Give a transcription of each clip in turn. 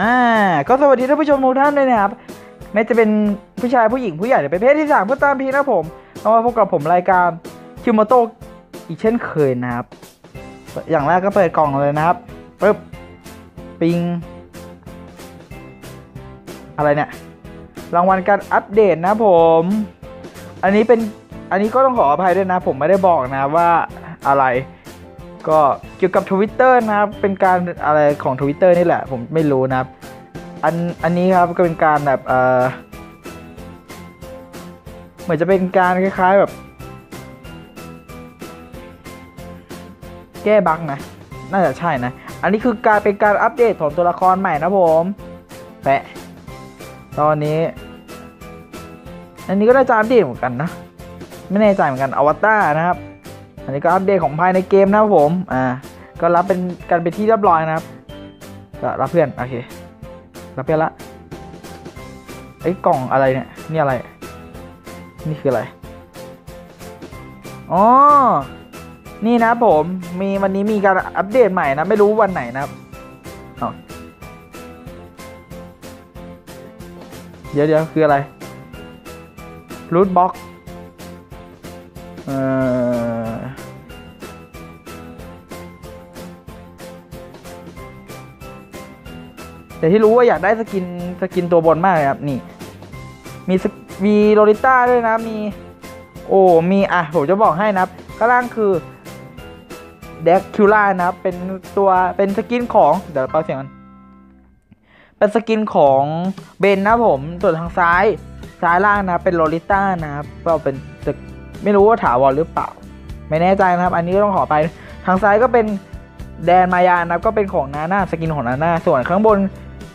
อ่าก็สวัสดีท่านผู้ชมทุกท่านด้วยนะครับไม่จะเป็นผู้ชายผู้หญิงผู้ใหญ่หรือเป็นเพศที่สามก็ตามทีนะผมเอามาพบกับผมรายการคิวโมโตอีกเช่นเคยนะครับ อย่างแรกก็เปิดกล่องเลยนะครับปึ๊บปิง อะไรเนี่ย รางวัลการอัปเดตนะผม อันนี้เป็นอันนี้ก็ต้องขออภัยด้วยนะ ผมไม่ได้บอกนะว่าอะไร ก็ กี่ยวกับ Twitter นะครับ เป็นการอะไรของ Twitter นี่แหละ ผมไม่รู้นะครับ อันอันนี้ครับก็เป็นการแบบเออเหมือนจะเป็นการคล้าย ๆแบบ แก้บั๊กนะ น่าจะใช่นะ อันนี้คือการเป็นการอัปเดตของตัวละครใหม่นะผมแปะตอนนี้ อันนี้ก็น่าจะอัปเดตเหมือนกันนะ ไม่แน่ใจเหมือนกันอวตารนะครับอันนี้ก็อัปเดตของภายในเกมนะครับผม อ่า ก็รับเป็นกันเป็นที่เรียบร้อยนะครับ ก็รับเพื่อนโอเค รับเพื่อนละไอ้กล่องอะไรเนี่ยนี่อะไร นี่คืออะไรอ๋อนี่นะผมมีวันนี้มีการอัปเดตใหม่นะ ไม่รู้วันไหนนะครับเดี๋ยวเดี๋ยวคืออะไรรูทบ็อกเอ่อ แต่ที่รู้ว่าอยากได้สกินสกินตัวบนมากเลยครับนี่ มีมีโลลิต้าด้วยนะมี โอ้มีอะผมจะบอกให้นะครับข้างล่างคือเด็กคิวล่านะครับเป็นตัวเป็นสกินของเดี๋ยวเปาเสียงมันเป็นสกินของเบนนะผมส่วนทางซ้ายซ้ายล่างนะเป็นโลลิต้านะครับก็เป็นไม่รู้ว่าถาวรหรือเปล่า ไม่แน่ใจนะครับ อันนี้ต้องขอไปทางซ้ายก็เป็นแดนมายานะครับก็เป็นของนาน่าสกินของนาน่าส่วนข้างบน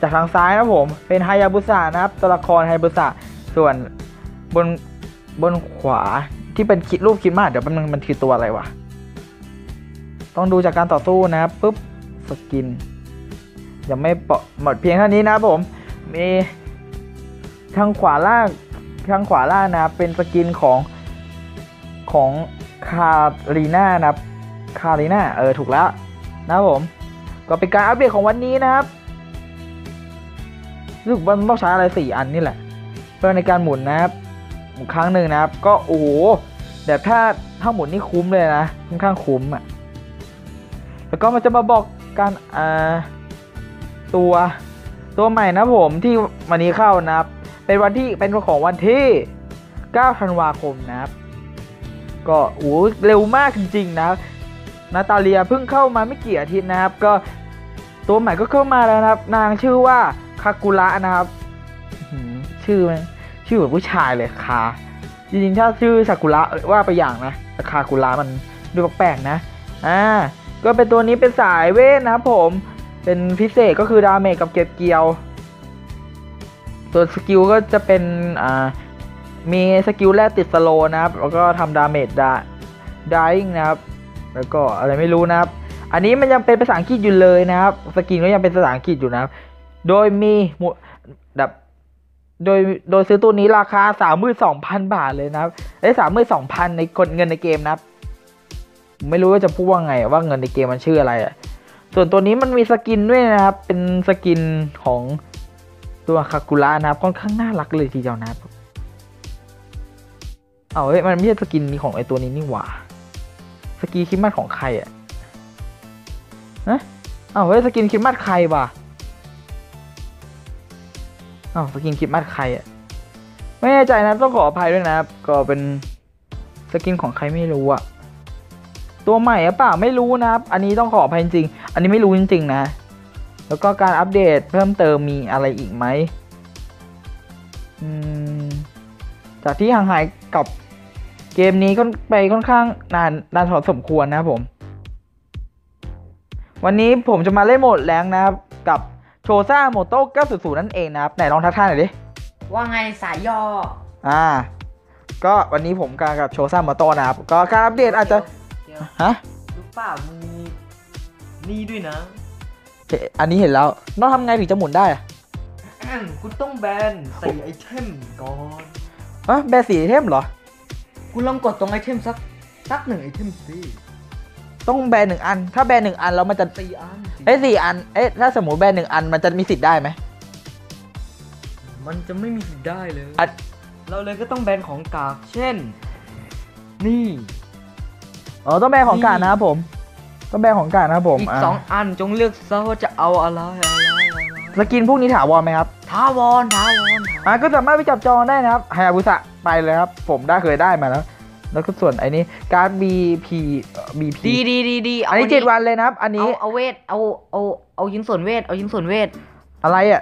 จากทางซ้ายนะผมเป็นไฮยาบุสะนะครับ ตัวละครไฮยาบุสะส่วนบนบนขวาที่เป็นคิดรูปคิดมากเดี๋ยวแป๊บนึงมันคือตัวอะไรวะต้องดูจากการต่อสู้นะครับปุ๊บสกินยังไม่เปาะหมดเพียงเท่านี้นะผมมีทางขวาล่างทางขวาล่างนะเป็นสกินของของคารีนานะครับคารีนาเออถูกแล้วนะผมก็เป็นการอัปเดตของวันนี้นะครับ รู้สึกว่าต้องใช้อะไรสี่อันนี่แหละเพื่อในการหมุนนะครับครั้งหนึ่งนะครับ ก็โอ้โหแบบถ้าถ้าหมุนนี่คุ้มเลยนะค่อนข้างคุ้มอะแล้วก็มันจะมาบอกการอ่าตัวตัวใหม่นะผมที่วันนี้เข้านะครับ เป็นวันที่เป็นของวันที่ 9 ธันวาคมนะครับ ก็โอ้โหเร็วมากจริงๆนะนาตาเลียเพิ่งเข้ามาไม่กี่อาทิตย์นะครับ ก็ ตัวใหม่ก็เข้ามาแล้วนะครับ นางชื่อว่าคากุระนะครับชื่อมันชื่อเหมือนผู้ชายเลยคาจริงๆถ้าชื่อซากุระว่าไปอย่างนะแต่คากุระมันดูแปลกๆนะอ่าก็เป็นตัวนี้เป็นสายเวทนะครับผมเป็นพิเศษก็คือดาเมจกับเก็บเกี่ยวส่วนสกิลก็จะเป็นอ่ามีสกิลแรกติดสโลนะครับ แล้วก็ทำดาเมจด้ดายนะครับ แล้วก็อะไรไม่รู้นะครับ อันนี้มันยังเป็นภาษาอังกฤษอยู่เลยนะครับ สกินก็ยังเป็นภาษาอังกฤษอยู่นะครับ โดยมีมแบบโดยโดยซื้อตัวนี้ราคาสามหมื่นสองพันบาทเลยนะครับไอ้สามหมื่นสองพันในคนเงินในเกมนะครับ ไม่รู้ว่าจะพูดว่าไงว่าเงินในเกมมันชื่ออะไรอะ ส่วนตัวนี้มันมีสกินด้วยนะครับ เป็นสกินของตัวคากุระนะครับ ค่อนข้างน่ารักเลยทีเดียวนะครับ เอาเฮ้ยมันไม่ใช่สกินของไอตัวนี้นี่หว่า สกินคริสต์มาสของใครอะ นะเอาเฮ้ยสกินคริสต์มาสใครวะเอาสกินคริสต์มาสใครอะไม่แน่ใจนะต้องขออภัยด้วยนะครับก็เป็นสกินของใครไม่รู้อะตัวใหม่หรือเปล่าไม่รู้นะครับ อันนี้ต้องขออภัยจริง อันนี้ไม่รู้จริงๆนะ แล้วก็การอัปเดตเพิ่มเติมมีอะไรอีกไหมจากที่ห่างหายกับเกมนี้ก็ไปค่อนข้างนานนานพอสมควรนะผม วันนี้ผมจะมาเล่นโหมดแรงนะครับ กับโชซ่าโมโต้900 นั่นเองนะครับ ไหนลองทักทายหน่อยดิ ว่าไงสายย่อ อ่า ก็วันนี้ผมกากับโชซ่าโมโต้นะครับ ก็การอัปเดตอาจจะเดี๋ยวฮะรู้เปล่ามึงมีนี่ด้วยนะเอ๊ะอันนี้เห็นแล้วต้องทำไงถึงจะหมุนได้อะคุณต้องแบนใส่ไอเทมก่อนอะแบร์สีไอเทมเหรอ คุณลองกดตรงไอเทมสักสักหนึ่งไอเทมสิ ต้องแบนหนึ่งอัน ถ้าแบนหนึ่งอันแล้วมันจะสี่อันเอ้ยสี่อัน เอ้ยถ้าสมมติแบนหนึ่งอันมันจะมีสิทธิ์ได้ไหมมันจะไม่มีสิทธิ์ได้เลยอันเราเลยก็ต้องแบนของกาก เช่น นี่ อ๋อต้องแบนของกลารนะครับผม ต้องแบนของกลารนะครับผมอีกะสองอันจงเลือกซะว่าจะเอาอะไรอะไรอะไรสกินพวกนี้ถาวรไหมครับท้าวอนท้าวอนอะก็สามารถไปจับจองได้นะครับฮายาบุสะไปเลยครับ ผมได้เคยได้มาแล้ว แล้วก็ส่วนไอ้นี้การ BP เอ่อ BP ดีดีดีดีอันนี้เจ็ดวันเลยนะครับ อันนี้เอาเอาเวทเอาเอาเอายิงส่วนเวทเอายิงส่วนเวทอะไรอะ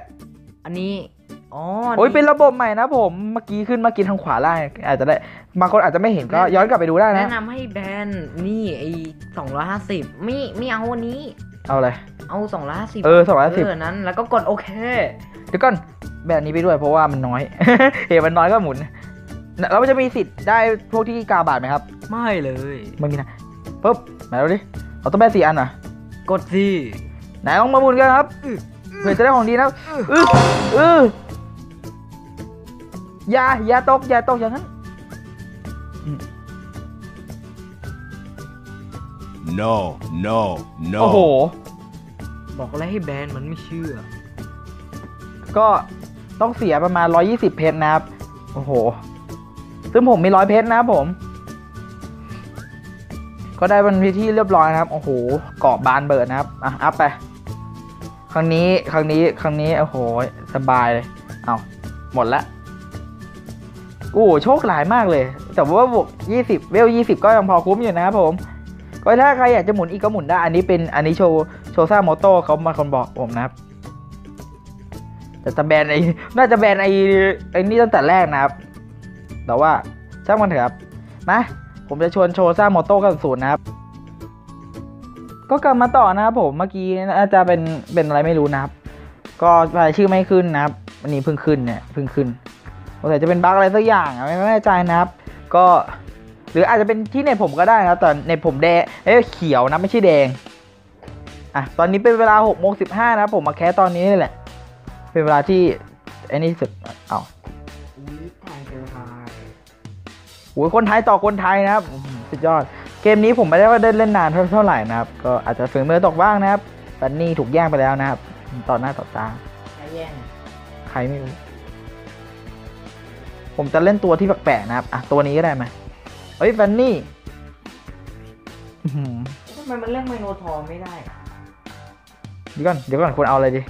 อันนี้อ๋อโอ้ยเป็นระบบใหม่นะผมเมื่อกี้ขึ้นเมื่อกี้ทางขวาล่างอาจจะได้บางคนอาจจะไม่เห็นก็ย้อนกลับไปดูได้นะแนะนำให้แบนนี่ไอ้สองร้อยห้าสิบไม่ไม่เอาอันนี้ เอาเลยเอาสองร้อยห้าสิบเออ250เออนั้น แล้วก็กดโอเคเดี๋ยวก่อนแบบนี้ไปด้วยเพราะว่ามันน้อย เห็นมันน้อยก็หมุน แล้วมันจะมีสิทธิ์ได้พวกที่กาบาทไหมครับ ไม่เลยมันมีนะปุ๊บมาดูดิเราต้องแบนสี่อันเหรอะ กดสิไหนลองมาหมุนกันครับเผื่อจะได้ของดีนะอืออืออย่าอย่าตกอย่าตกอย่างนั้น No, no, โอ้โห no. บอกอะไรให้แบนมันไม่เชื่อ ก็ต้องเสียประมาณ 120 เพชรนะครับ โอ้โห ซึ่งผมมีร้อยเพชรนะครับผม ก็ได้เป็นพิธีเรียบร้อยนะครับ โอ้โหเกาะบานเบิดนะครับ อะ อัพไป ครั้งนี้ ครั้งนี้ ครั้งนี้ โอ้โห สบายเลย เอาหมดละ โอ้โหโชคหลายมากเลย แต่ว่าบวก20เวล20ก็ยังพอคุ้มอยู่นะครับผมก็ถ้าใครอยากจะหมุนอีกก็หมุนได้ อันนี้เป็นอันนี้โชว์โชซ่าโมโต้เขามาคนบอกผมนะครับ แต่จะแบนไอ้น่าจะแบนไอ้ไอ้นี่ตั้งแต่แรกนะครับ แต่ว่าช่างมันเถอะครับนะผมจะชวนโชว์ซ่าโมโต้กับศูนย์นะครับ ก็กลับมาต่อนะครับผมเมื่อกี้น่าจจะเป็นเป็นอะไรไม่รู้นะครับ ก็รายชื่อไม่ขึ้นนะครับวันนี้เพิ่งขึ้นเนี่ยเพิ่งขึ้นสงสัยจะเป็นบั๊กอะไรสักอย่างไม่แน่ใจนะครับ ก็หรืออาจจะเป็นที่เน็ตผมก็ได้นะครับแต่เน็ตผมแดงเอ้เขียวนะไม่ใช่แดงอะตอนนี้เป็นเวลา6กโมงสินะครับผมมาแคสตอนนี้นี่แหละ เป็นเวลาที่ไอ้นี่สุดเอา โอ้ยคนไทยต่อคนไทยนะครับอื้อหือสุดยอด เกมนี้ผมไม่ได้ว่าได้เล่นนานเท่าเท่าไหร่นะครับ ก็อาจจะฝืนมือตกบ้างนะครับแต่นี่ถูกแย่งไปแล้วนะครับ ต่อหน้าต่อตาใครแย่งใครไม่รู้ผมจะเล่นตัวที่แปลกๆนะครับ อะ ตัวนี้ก็ได้ไหมเฮ้ยแฟนนี่อื้อหือทำไมมันเล่นไมโนทอร์ไม่ได้เดี๋ยวก่อนเดี๋ยวก่อนคุณเอาอะไรดี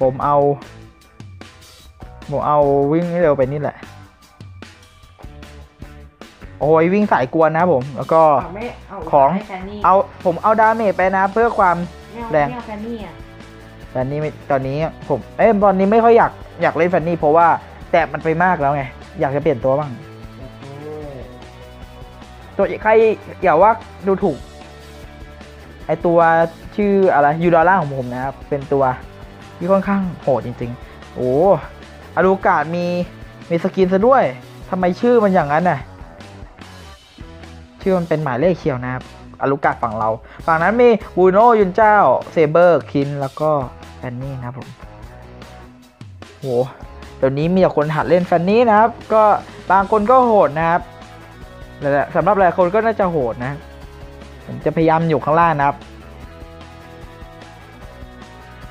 ผมเอา ผมเอาวิ่งให้เร็วไปนี่แหละ โอ้ยวิ่งสายกวนนะครับผม แล้วก็เอาไม่เอาของให้แฟนนี่เอาผมเอาดาเมจไปนะเพื่อความไม่เอาแรง ไม่เอาแฟนนี่อะแฟนนี่ไม่ตอนนี้ผมเอ้ยตอนนี้ไม่ค่อยอยากอยากเล่นแฟนนี่เพราะว่าแตะมันไปมากแล้วไง อยากจะเปลี่ยนตัวบ้างโอ้โหตัวใครอย่าว่าดูถูก ไอตัวชื่ออะไรยูดอลล่าของผมนะครับ เป็นตัวที่ค่อนข้างโหดจริง ๆ โอ้อารูกาดมีมีสกินซะด้วยทำไมชื่อมันอย่างนั้นน่ะ ชื่อมันเป็นหมายเลขเขียวนะครับอารูกาดฝั่งเรา ฝั่งนั้นมีบูโนยุนเจ้าเซเบอร์คินแล้วก็แฟนนี่นะครับผมโหเดี๋ยวนี้มีแต่คนหัดเล่นแฟนนี่นะครับ ก็บางคนก็โหดนะครับแต่สำหรับหลายคนก็น่าจะโหดนะ ผมจะพยายามอยู่ข้างล่างนะครับ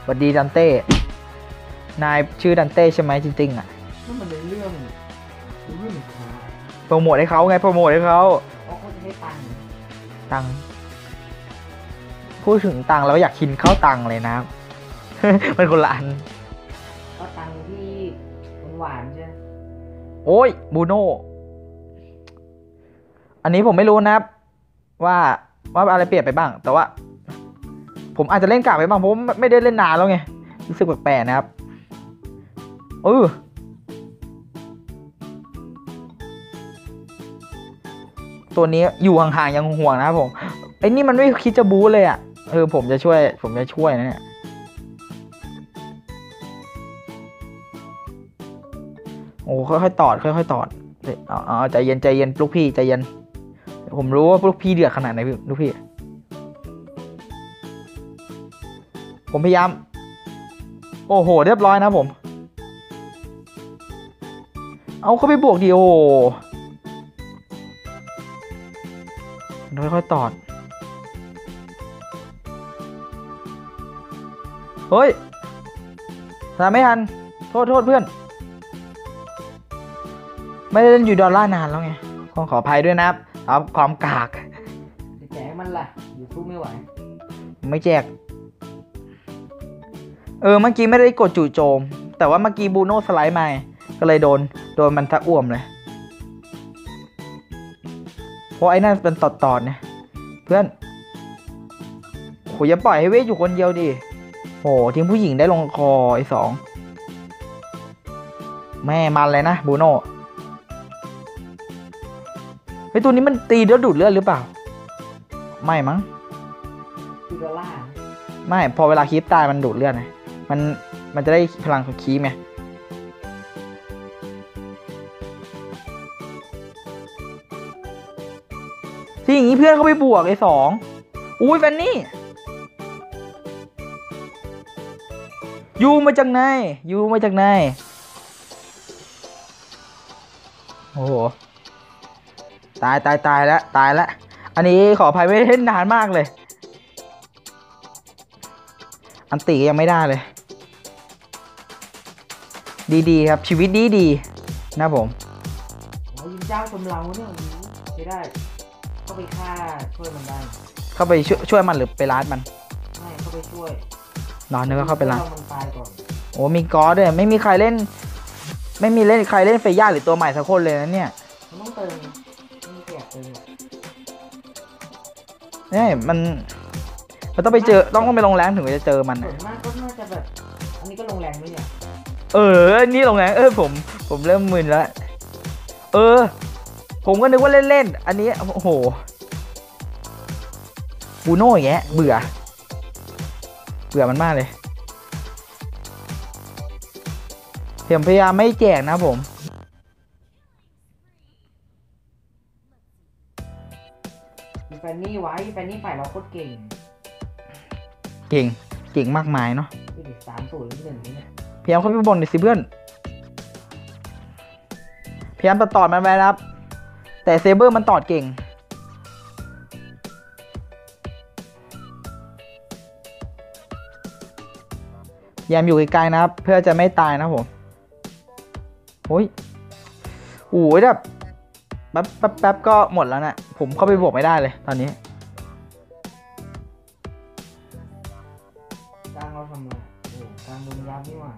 สวัสดีดันเต้ นายชื่อดันเต้ใช่ไหมจริงๆอะนั่นมันเป็นเรื่องเรื่องทายโปรโมทให้เขาไงโปรโมทให้เขา เพราะเขาจะให้ตังค์ตังค์พูดถึงตังค์แล้วอยากกินข้าวตังค์เลยนะครับมันคนละอันก็ตังค์ที่หวานๆใช่ไหมโอ้ยบูโน่อันนี้ผมไม่รู้นะครับ ว่าว่าอะไรเปลี่ยนไปบ้าง แต่ว่า ผมอาจจะเล่นกากไปบ้างเพราะว่าไม่ได้เล่นนานแล้วไงรู้สึกแปลกๆนะครับเออ ตัวนี้อยู่ห่างๆยังห่วงนะครับผมไอ้นี่มันไม่คิดจะบู๊เลยอะเออผมจะช่วย ผมจะช่วยนะเนี่ยโอ้ค่อยๆตอดค่อยๆตอดเอาเอาใจเย็นใจเย็นลูกพี่ใจเย็น ผมรู้ว่าลูกพี่เดือดขนาดไหนลูกพี่ ผมพยายาม โอ้โห เรียบร้อยนะผม เอาเข้าไปบวกดีโอ ค่อยๆตอด เฮ้ยทำไม่ทัน โทษโทษเพื่อน ไม่ได้เล่นอยู่ดอลลาร์นานแล้วไงขอขออภัยด้วยนะครับเอาความกากแจกมันล่ะ อยู่สู้ไม่ไหว ไม่แจก เออ เมื่อกี้ไม่ได้กดจู่โจม แต่ว่าเมื่อกี้บูโน่สไลด์มา ก็เลยโดน โดนมันทะอ่วมเลย เพราะไอ้นั่นเป็นตอดตอดๆเนี่ยเพื่อนโหอย่าปล่อยให้เวทอยู่คนเดียวดิโหทิ้งผู้หญิงได้ลงคอไอ้สองแม่มันเลยนะบูโน่เฮ้ยตัวนี้มันตีแล้วดูดเลือดหรือเปล่า ไม่มั้งคือดอลลาร์ไม่พอเวลาคีปตายมันดูดเลือดไงมันมันจะได้พลังของคีปไง ที่อย่างนี้เพื่อนเขาไปบวกไอ้สองอุ้ยแฟนนี่ยูมาจากไหนยูมาจากไหนโอ้โหตายตายตายแล้วตายแล้วอันนี้ขออภัยไม่เล่นนานมากเลย อันติก็ยังไม่ได้เลย ดีๆครับชีวิตดีดีๆนะผมโอ้ยิงเจ้าชมเราเนี่ยโอ้โหใช้ได้ ไปฆ่าช่วยมันได้เข้าไปช่วยช่วยมันหรือไปร้านมันไม่เข้าไปช่วยนอนนึกว่าเข้าไปร้านอมันตายก่อนโอ้มีกอสด้วยไม่มีใครเล่น ไม่มีเล่นใครเล่นเฟย่าหรือตัวใหม่สักคนเลยนะเนี่ยมันต้องเติมไม่มีแจกเติมหรอกเนี่ยมันมันต้องไปเจอต้องต้องไปลงแรงถึงจะเจอมันส่อะวนมากก็น่าจะแบบอันนี้ก็ลงแรงไหมเนี่ยเออ นี่ลงแรงเออผม ผมเริ่มมึนแล้วเออ ผมก็นึกว่าเล่นๆ อันนี้ โอ้โหบูโน่อย่างเงี้ยเบื่อ เบื่อมันมากเลยผมพยายามไม่แจกนะผมมีแฟนนี่ไว้แฟนนี่ฝ่ายเราโคตรเก่งเก่ง เก่งมากมายเนาะดูดิสามศูนย์หนึ่งนี่เนี่ยพยายามเข้าไปบนหน่อยสิเพื่อน พยายามตัดตอดมันไว้นะครับ แต่เซเบอร์มันตอดเก่งพยายามอยู่ไกลๆนะครับ เพื่อจะไม่ตายนะครับผมโอ้ยโอ้ยแบบแป๊บแป๊บแป๊บก็หมดแล้วนะ่ะ ผมเข้าไปบวกไม่ได้เลยตอนนี้กลางเราทำอะไรโอ้โหกลางโดนยับนี่หว่า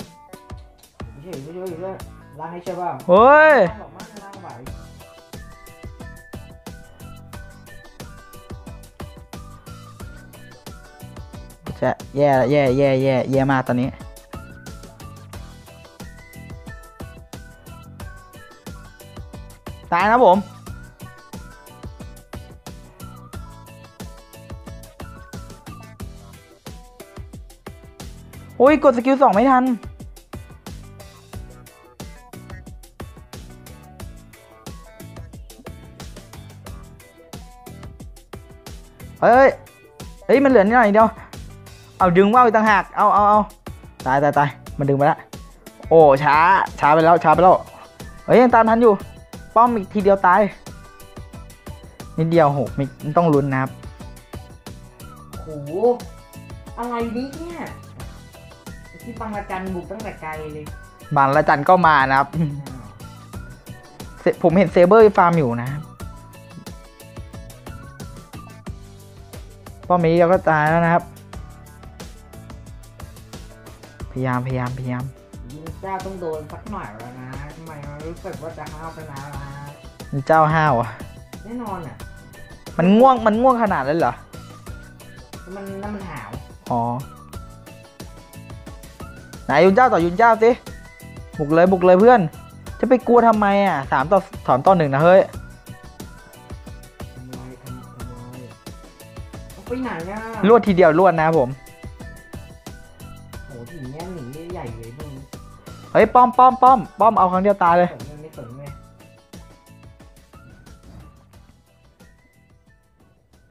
ไม่ใช่ไม่ใช่ไม่ใช่ล้างให้ใช่ป่ะเฮ้ย ล้างบอกมากล้างไหวจะแย่แย่แย่แย่แย่มากตอนนี้ ตายนะผม โอ้ย กดสกิลสองไม่ทันเฮ้ย เฮ้ย มันเหลือนิดหน่อยเดียว เอาดึงว่าวอีกต่างหาก เอาเอาเอาตายตายตายมันดึงไปแล้ว โอ้ช้า ช้าไปแล้ว ช้าไปแล้ว เฮ้ยยังตามทันอยู่ ป้อมอีกทีเดียวตาย นิดเดียวโหไม่ไม่ต้องลุ้นนะครับโอ้โห อะไรนี้เนี่ยที่บังละจันบุกตั้งแต่ไกลเลย บางละจันก็มานะครับเซผมเห็นเซเบอร์ฟาร์มอยู่นะครับป้อมนี้เราก็ตายแล้วนะครับ พยายามพยายามพยายามยิงเจ้าต้องโดนสักหน่อยแล้วนะทำไมมันรู้สึกว่าจะห้าวไปนานแล้วนะเจ้าห้าวอะแน่นอนอะมันง่วงมันง่วงขนาดนั้นเหรอมันนั่นมันหาวอ๋อไหนยุนเจ้าต่อยุนเจ้าสิบุกเลยบุกเลยเพื่อน จะไปกลัวทำไมอะสามต่อสองต่อหนึ่งนะเฮ้ยทำลายทำทำลายเอาไปไหนอะรวดทีเดียวรวดนะครับผม เฮ้ยป้อมป้อมป้อมป้อมเอาครั้งเดียวตายเลยสนมันไม่สนเลย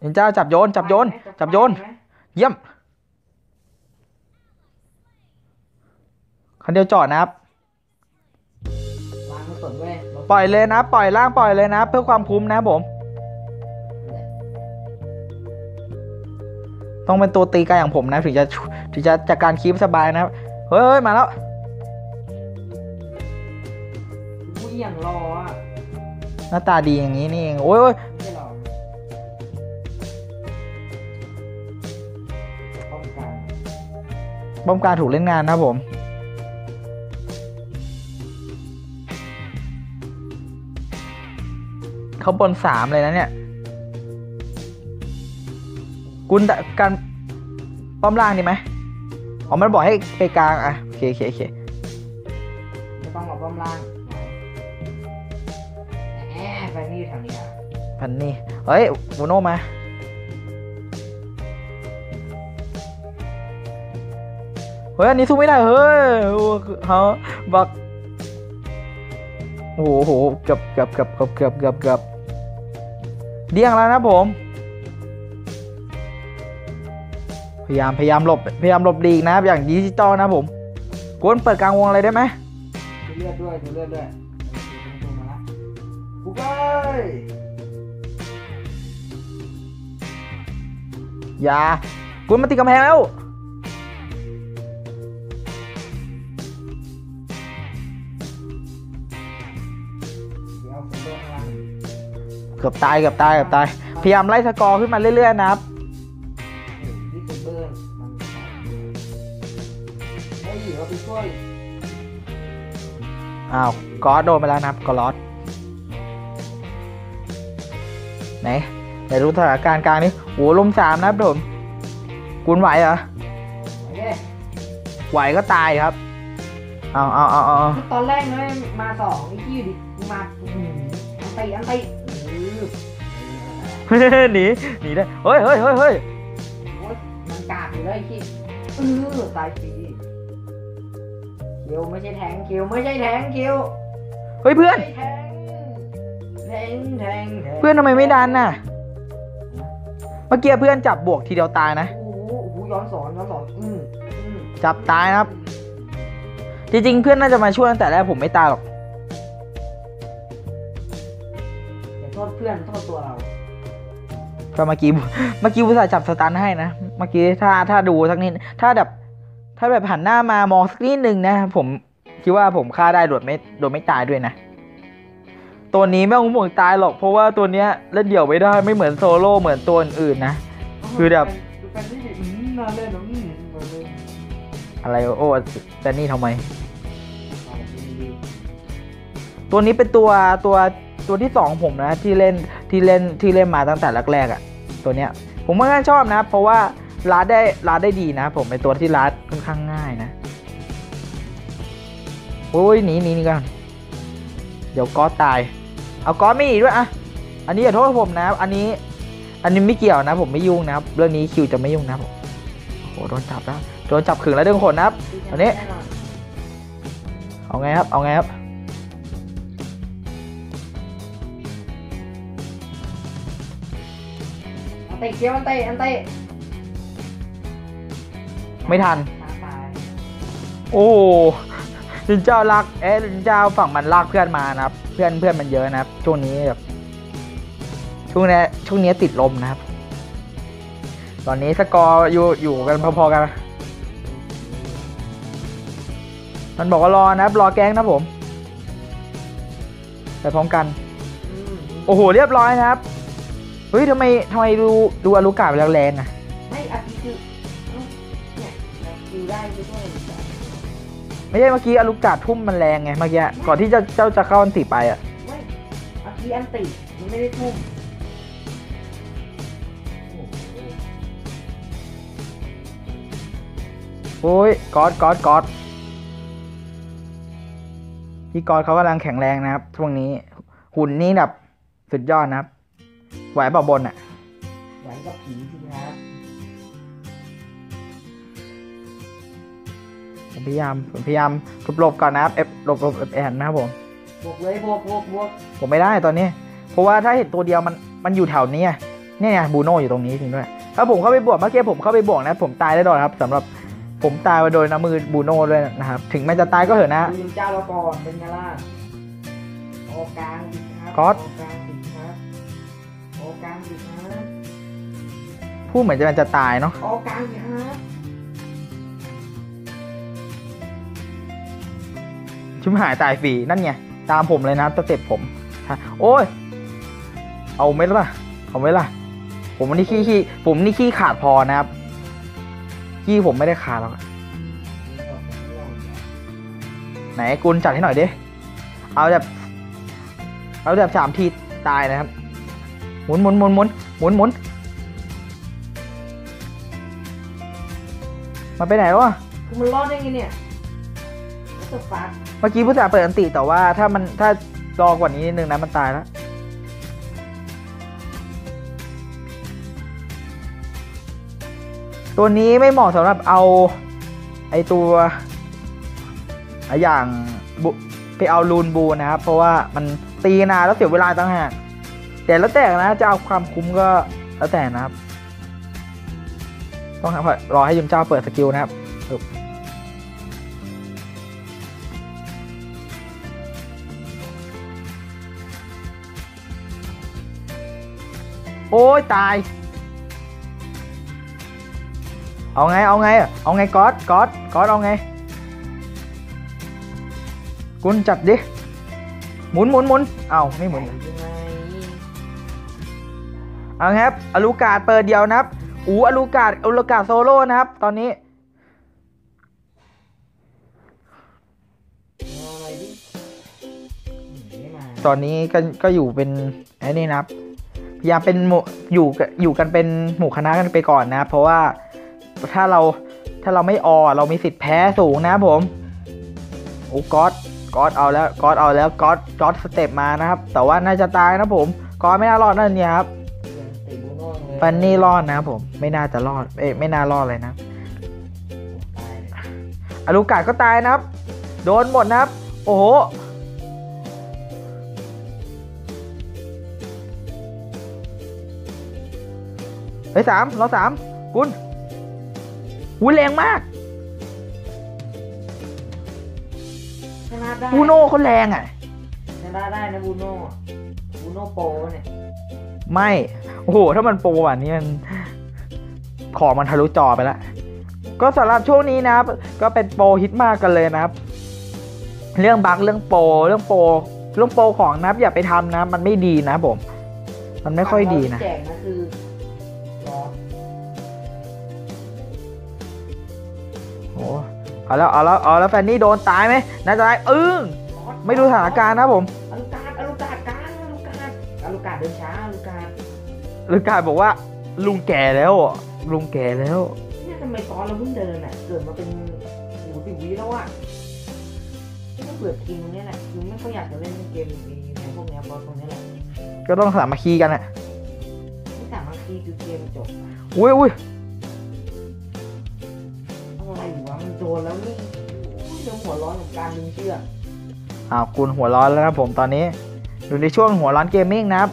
ยุนเจ้าจับโยนจับโยนจับโยนไหมเยี่ยมครั้งเดียวจอดนะครับวางไม่สนเว้ยราปล่อยเลยนะ ปล่อยล่างปล่อยเลยนะ เพื่อความคุ้มนะครับผมตต้องเป็นตัวตีไกลอย่างผมนะ ถึงจะถึงจะจัดการคีปสบายนะครับเฮ้ยเฮ้ยมาแล้ว อย่างรออะหน้าตาดีอย่างนี้นี่เองโอ้ยโอ้ยไม่ใช่หรอป้องกันป้อมการถูกเล่นงานนะครับผม เขาบนสามเลยนะเนี่ย กุนการป้อมล่างดีไหมอ๋อมันบอกให้ไปกลางอะโอเคโอเคโอเค ไม่ต้องมาป้อมล่าง พันนี่ เฮ้ยบูโน่มา เฮ้ย อันนี้สู้ไม่ได้ เฮ้ยเขาบัก โอ้โหเกือบเกือบเกือบเกือบเกือบเกือบเกือบเดี้ยงแล้วนะผม พยายามพยายามหลบ พยายามหลบดีนะครับอย่างดิจิตอลนะผมกวนเปิดกลางวงอะไรได้ไหมเลือดด้วยเลือดด้วยกูไป อย่ากวนมาติดกำแพงแล้วเกือบตายเกือบตายเกือบตาย พยายามไล่สกอร์ขึ้นมาเรื่อยๆนะครับอ้าวกอสโดนไปแล้วนะครับกอลอสไหน ไหนรู้สถานการณ์กลางนี้โอ้ลมสามนะครับผมคุณไหวเหรอโอเคไหวก็ตายครับเอาเอาเอาเอาเอาตอนแรกนะมาสองไอ้ที่ดิมาอื้อหืออันตีอันตีเออหนีหนีได้เฮ้ยเฮ้ยเฮ้ยเฮ้ยโอ๊ยมันกาดอยู่เลยไอ้ที่เออตายฟรีคิวไม่ใช่แทงคิวไม่ใช่แทงคิวเฮ้ยเพื่อนไม่ใช่แทงแทงแทงแทงเพื่อนทำไมไม่ดันน่ะ เมื่อกี้เพื่อนจับบวกทีเดียวตายนะ โอ้โหโอ้โหย้อนสอนย้อนสอนอืมอืมจับตายนะครับ จริงๆ เพื่อนน่าจะมาช่วยตั้งแต่แรกผมไม่ตายหรอก อย่าโทษเพื่อนโทษตัวเราก็เมื่อกี้เมื่อกี้อุตส่าห์จับสตันให้นะ เมื่อกี้ถ้าถ้าดูสักนิด ถ้าแบบถ้าแบบหันหน้ามามองสักนิดนึงนะ ผมคิดว่าผมฆ่าได้โดยไม่โดยไม่ตายด้วยนะ ตัวนี้ไม่ต้องห่วงตายหรอกเพราะว่าตัวเนี้ยเล่นเดี่ยวไม่ได้ไม่เหมือนโซโล่เหมือนตัวอื่นๆนะ คือแบบ ดูกันที่อืมน่าเล่นนะอืมน่าเล่นอะไรโอ้แต่นี่ทำไม เอาดีตัวนี้เป็นตัวตัวตัวที่สองผมนะที่เล่นที่เล่นที่เล่นมาตั้งแต่แรกๆอะ่ะ ตัวเนี้ย ผมค่อนข้างชอบนะ เพราะว่าลาดได้ลาดได้ดีนะ ผมเป็นตัวที่ลาดค่อนข้างง่ายนะโอ้ยหนีหนีหนี่ก่อนเดี๋ยวก๊อตตาย เอาก๊อตไม่หนีด้วยอะอันนี้อย่าโทษผมนะ อันนี้ อันนี้ไม่เกี่ยวนะ ผมไม่ยุ่งนะครับ เรื่องนี้คิวจะไม่ยุ่งนะครับผมโอ้โหโดนจับแล้วโดนจับขึงแล้วดึงขนนะครับๆอันนี้แน่นอนเอาไงครับ เอาไงครับอันเตะเคี้ยวอันเตะอันเตะไม่ทันตายตายโอ้ ลินเจ้าลากเอ๊ะลินเจ้าฝั่งมันลากเพื่อนมานะครับ เพื่อนเพื่อนมันเยอะนะครับ ช่วงนี้แบบช่วงนี้ช่วงนี้ติดลมนะครับ ตอนนี้สกอร์อยู่อยู่กันพอๆกัน มันบอกว่ารอนะครับ รอแก๊งนะผม ไปพร้อมกัน โอ้โห เรียบร้อยนะครับ เฮ้ยทำไมทำไมดูดูอลูกาไปแรงๆอะ ไม่อาทิคือเนี่ยคิวได้ด้วย ไม่ใช่เมื่อกี้อลูกาทุ่มมันแรงไงเมื่อกี้ก่อนที่จะเจ้าจะเข้าอันติไปอะไม่อาทิอันติมันไม่ได้ทุ่มโอ้โหโอ้ยกอดกอดกอดพี่กอดเขากำลังแข็งแรงนะครับ ช่วงนี้หุ่นนี่แบบสุดยอดนะครับไหวเปล่าบนอะไหวกับผีสิครับ ผมพยายามผมพยายามหลบๆก่อนนะครับเอฟหลบหลบแอนนะครับผมบวกเลยบวกบวกบวกผมไม่ได้ตอนนี้ เพราะว่าถ้าเห็นตัวเดียวมันมันอยู่แถวนี้ไงเนี่ยไงบูโน่อยู่ตรงนี้จริงด้วยถ้าผมเข้าไปบวกเมื่อกี้ผมเข้าไปบวกนะ ผมตายได้ดอยครับสำหรับผมตายไปโดยน้ำมือบูโน่ด้วยนะครับ ถึงแม้จะตายก็เถอะนะดูยิงเจ้าเราก่อนเป็นไงล่ะโอกลางสิครับก๊อตโอกลางสิครับโอกลางสิครับพูดเหมือนจะมันจะตายเนาะออกกลางครับ ชิมหายตายฟรีนั่นไงตามผมเลยนะสเต็ปผมฮะโอ้ย เอาไหมล่ะเอาไหมล่ะ ผมนี่ขี้ขี้ผมนี่ขี้ขาดพอนะครับขี้ผมไม่ได้ขาดหรอกไหนกุลจัดให้หน่อยดิเอาแบบ เอาแบบสามทีตายนะครับหมุนหมุนหมุนหมุนหมุนหมุนมันไปไหนวะคือมันรอดได้ไงเนี่ยวัตฟัก เมื่อกี้ผู้สาเปิดอันติแต่ว่าถ้ามันถ้ารอกว่านี้นิดนึงนะมันตายแล้วตัวนี้ไม่เหมาะสำหรับเอาไอตัวออย่างไปเอาลูนบูนะครับ เพราะว่ามันตีนานแล้วเสียเวลาตั้งหากแต่แล้วแต่นะจะเอาความคุ้มก็แล้วแต่นะครับ ต้องรอให้ยมเจ้าเปิดสกิลนะครับ โอ้ยตาย เอาไง เอาไงอะเอาไงก๊อตก๊อตก๊อตเอาไงกุนจัดดิ หมุนหมุนหมุนเอาไม่หมุนเอาครับอลูกาดเปิดเดียวนะครับ อูอลูกาดอลูกาดโซโล่นะครับ ตอนนี้ ตอนนี้ก็ก็อยู่เป็นไอ้นี่นะครับ พยายามเป็นหมู่อยู่กับอยู่กันเป็นหมู่คณะกันไปก่อนนะครับเพราะว่าถ้าเราถ้าเราไม่ออเรามีสิทธิ์แพ้สูงนะครับผมโอ้ก๊อตก๊อตเอาแล้วก๊อตเอาแล้วก๊อตก๊อตสเต็ปมานะครับ แต่ว่าน่าจะตายนะผมก๊อตไม่น่ารอดนั่นเนี่ยครับยังติดบูโน่เลยฟันนี่รอดนะครับผม ไม่น่าจะรอด เอ้ยไม่น่ารอดเลยนะตายเลยอลูกาดก็ตายนะครับ โดนหมดนะครับ โอ้โห เฮ้ยสามเราสามคุณวุ้ยแรงมากชนะได้บูโน่เขาแรงอะชนะได้นะบูโน่บูโน่โปรเนี่ยไม่ โอ้โห ถ้ามันโปรอะนี่มันของมันทะลุจอไปแล้ว ก็สำหรับช่วงนี้นะครับ ก็เป็นโปรฮิตมากกันเลยนะครับ เรื่องบั๊กเรื่องโปรเรื่องโปรเรื่องโปรของนะครับอย่าไปทำนะ มันไม่ดีนะผม มันไม่ค่อยดีนะแจกนะคือ เอาแล้วเอาแล้วเอาแล้วแฟนนี่โดนตายไหมน่าจะตายอึ้งไม่ดูสถานการณ์นะผมอลูกาดอลูกาดกลางอลูกาดอลูกาดเดินช้าอลูกาดหรือกายบอกว่าลุงแก่แล้วอะลุงแก่แล้วเนี่ยทำไมตอนเราเพิ่งเดินอะเกิดมาเป็นหูสิบวิแล้วอะไม่ต้องเปิดกินตรงเนี้ยแหละคือไม่ค่อยอยากจะเล่นเกมในในพวกเนี้ยเพราะตรงเนี้ยแหละก็ต้องสามัคคีกันอะไม่สามารถคีคือเกมจบอุ้ยอุ้ย นโดนแล้วนี่อุ้ยเดี๋ยวหัวร้อนกับการดึงเชือกอ้าวคุณหัวร้อนแล้วนะผมตอนนี้ อยู่ในช่วงหัวร้อนเกมมิ่งนะครับ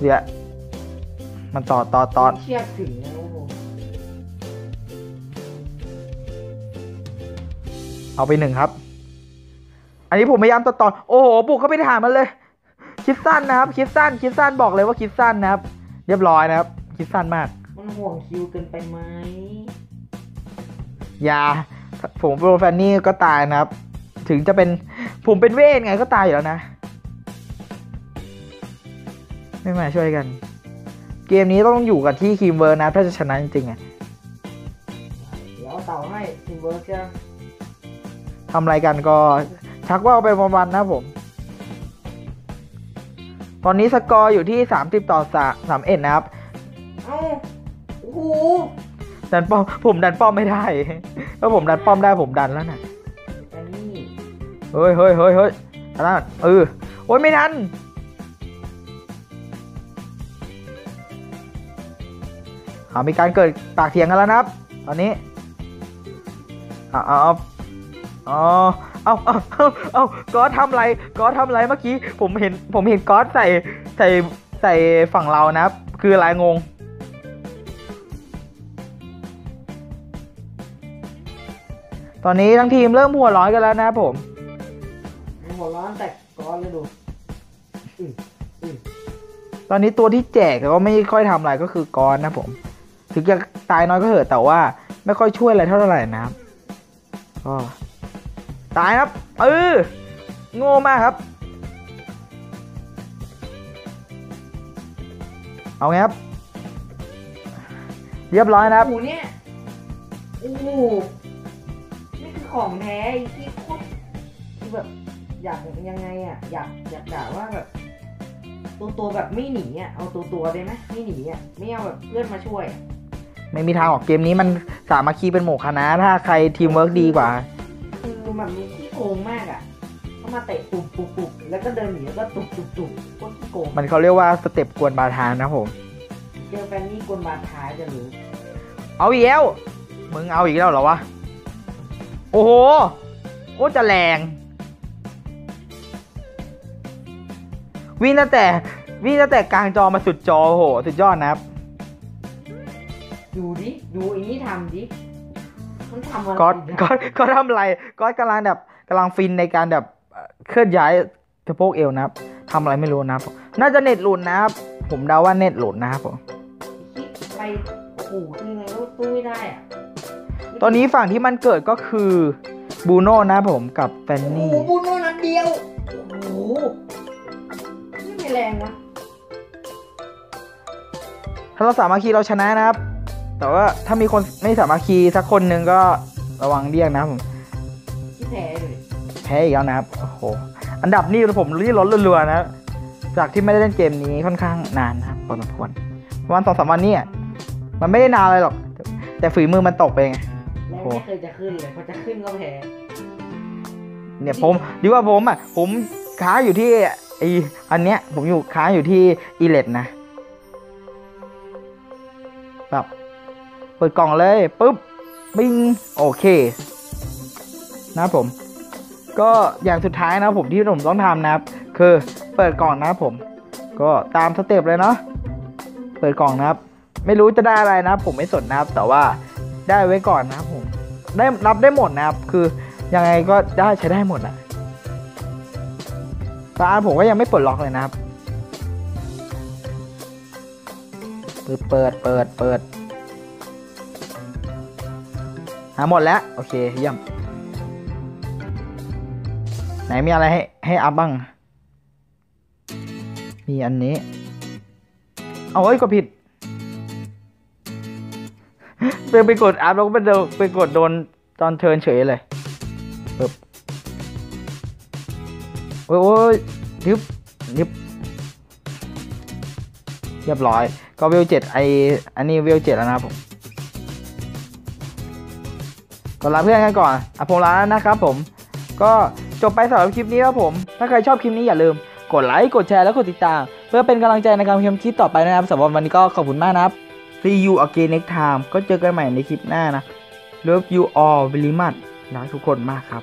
เดี๋ยวมันต่อต่อต่อเชือกถึงนะโอ้โหเอาไปหนึ่งครับ อันนี้ผมพยายามต่อต่อโอ้โหบุกเข้าไปถามมันเลย คิดสั้นนะครับ คิดสั้น คิดสั้นบอกเลยว่าคิดสั้นนะครับ เรียบร้อยนะครับ คิดสั้นมาก มันห่วงคิวเกินไปไหมอ ย่าผมโปรแฟนนี่ก็ตายนะครับ ถึงจะเป็นผมเป็นเวทไงก็ตายอยู่แล้วนะ ไม่มาช่วยกัน เกมนี้ต้องอยู่กันที่คีมเวอร์นะ ถ้าจะชนะจริงๆอะเดี๋ยวเอาเต่าให้ทีมเวิร์กเชียวทำอะไรกันก็ชักว่าวไปวันๆนะผม ตอนนี้สกอร์อยู่ที่ 30 ต่อ3 3เอ็ดนะครับ เอ้าโอ้โห ดันป้อมผมดันป้อมไม่ได้ถ้าผมดันป้อมได้ผมดันแล้วนะอันนี้เฮ้ยเฮ้ยเฮ้ยเฮ้ยอันนั้นเออโอ้ยไม่ทันเอามีการเกิดปากเถียงกันแล้วนะครับ ตอนนี้เอาเอาเอาเอาเอาเอาเอาก๊อตทำไรก๊อตทำไรเมื่อกี้ผมเห็นผมเห็นก๊อตใส่ใส่ใส่ฝั่งเรานะครับ คืออะไรงง ตอนนี้ทั้งทีมเริ่มหัวร้อนกันแล้วนะครับผมมันหัวร้อนแต่ก้อนเลยดูอืออือตอนนี้ตัวที่แจกก็ไม่ค่อยทำอะไรก็คือกรนะผม ถึงจะตายน้อยก็เถอะแต่ว่า ไม่ค่อยช่วยอะไรเท่าไหร่นะครับก็ตายครับเออโง่มากครับ เอาไงครับ เรียบร้อยนะครับโอ้โหเนี่ยโอ้โหนี่คือ ของแท้ไอ้ที่โคตรคือแบบอยากยังไงอะ อยากอยากด่าว่าแบบตัวตัวแบบไม่หนีอะเอาตัวตัวได้ไหมไม่หนีอะไม่เอาแบบเพื่อนมาช่วยอะไม่มีทางออกเกมนี้มันสามัคคีเป็นหมู่คณะถ้าใครทีมเวิร์กดีกว่าคือแบบมีขี้โกงมากอะเขามาเตะตุบตุบตุบแล้วก็เดินหนีแล้วก็ตุบตุบตุบโคตรขี้โกงมันเขาเรียกว่าสเต็ปกวนบาทานนะครับผมเจอแฟนนี่กวนบาดท้ายจะรู้เอาอีกแล้วมึงเอาอีกแล้วเหรอวะ โอ้โหโคตรจะแรง วิ่งตั้งแต่วิ่งตั้งแต่กลางจอมาสุดจอโอ้โหสุดยอดนะครับ ดูดิ ดูไอ้นี่ทำดิ มันทำอะไรก็อดเนี่ยก็อดก็ทำอะไรก็อดกำลังแบบกำลังฟินในการแบบเอ่อเคลื่อนย้ายสะโพกเอวนะครับทำอะไรไม่รู้นะครับ น่าจะเน็ตหลุดนะครับ ผมเดาว่าเน็ตหลุดนะครับผมคิดไปโอ้โหคือยังไงก็สู้ไม่ได้อะ ตอนนี้ฝั่งที่มันเกิดก็คือบูโน่นะครับผมกับแฟนโอ้โหนี่บุญโน่นัดเดียว โอ้โหนี่ไม่แรงนะ ถ้าเราสามัคคีเราชนะนะครับ แต่ว่าถ้ามีคนไม่สามัคคีสักคนหนึ่งก็ระวังเรียกนะครับผมที่แพ้เลยแพ้อีกแล้วนะครับ โอ้โห อันดับนี้ผมรีบลดรัวๆนะ จากที่ไม่ได้เล่นเกมนี้ค่อนข้างนานนะครับพอสมควรประมาณสองสามวันเนี้มันไม่ได้นานเลยหรอก แต่ฝีมือมันตกไปไง แรงโอ้ไม่เคยจะขึ้นเลยพอจะขึ้นก็แพ้เนี่ยผมดีว่าผมอะ ผมค้าอยู่ที่ไออันเนี้ย ผมอยู่ค้าอยู่ที่อีเลตนะแบบเปิดกล่องเลยปุ๊บบิงโอเค นะครับผม ก็อย่างสุดท้ายนะครับผมที่ผมต้องทำนะครับ คือเปิดกล่องนะครับผม ก็ตามสเต็ปเลยเนาะเปิดกล่องนะครับ ไม่รู้จะได้อะไรนะครับผมไม่สนนะครับ แต่ว่า ได้ไว้ก่อนนะครับผมได้รับได้หมดนะครับ คือยังไงก็ได้ใช้ได้หมดอะแต่อันผมก็ยังไม่เปลดล็อกเลยนะครับเปิดเปิดเปิดเปิดหาหมดแล้ว โอเคเยี่ยมไหนมีอะไรให้ให้อัพบ้าง มีอันนี้ เอาเฮ้ยกดผิด ไปไปกดอัพแล้วก็ไปโดนไปกดโดนตอนเทิร์นเฉยเลยปึ๊บโอ้ยโอ้ยยึบยึบเรียบร้อย ก็เวเจ็ดไออันนี้เวเจ็ดแล้วนะครับผมก็ลาเพื่อนกันก่อนอะผมลาแล้วนะครับผม ก็จบไปสำหรับคลิปนี้ครับผม ถ้าใครชอบคลิปนี้อย่าลืม กดไลค์ กดแชร์ และกดติดตาม เพื่อเป็นกำลังใจในการทำคลิปต่อไปนะครับสำหรับวันนี้ก็ขอบคุณมากนะครับ See you again next time ก็เจอกันใหม่ในคลิปหน้านะ Love you all very much รักทุกคนมากครับ